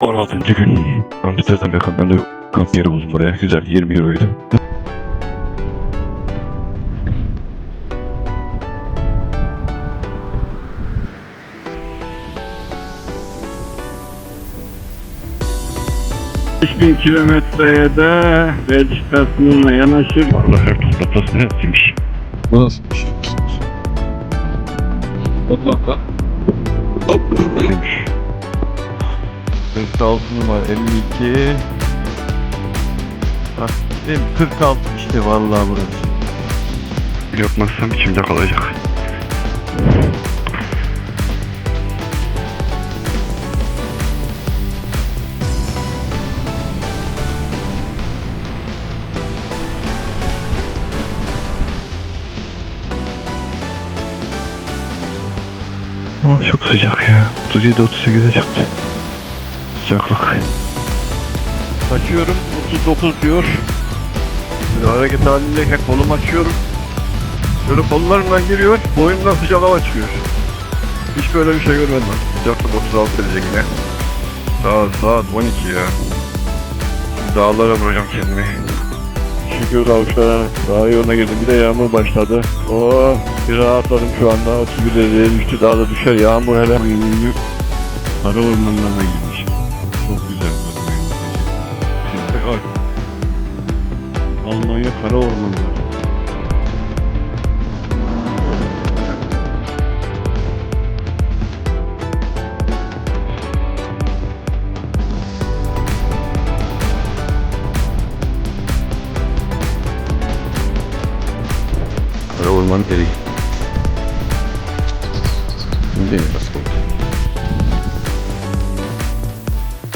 16. gün. Amsterdam yakınlarında kamp yeri buldum buraya. Güzel 20 euroydu. bin kilometreye de Belçika sınırına yanaşır. Allah her toplatası neresiymiş? Bu nasıl bir şey? Mutlaka. Neymiş? 46 numara 52. Bak mi? 46 işte vallahi burası. Yapmazsam içimde kalacak. Ama çok sıcak ya. 37 38'e çıktı. Sıcaklık. Açıyorum 39 diyor. Bir hareket halindeyken kolumu açıyorum. Şöyle kollarımdan giriyor, boyumdan sıcak hava çıkıyor. Hiç böyle bir şey görmedim. Sıcaklık 36 derece yine. Saat, saat 12 ya. Şimdi dağlara vuracağım kendimi. Şükür kavuşlara daha yoluna girdim. Bir de yağmur başladı. Oh bir rahatladım şu anda. 31 dereceye düştü. Daha da düşer yağmur hele. Kara ormanlarına girmiş. Alna'yı Kara Orman diyor. Kara Orman eriği. Şimdi nasıl oldu?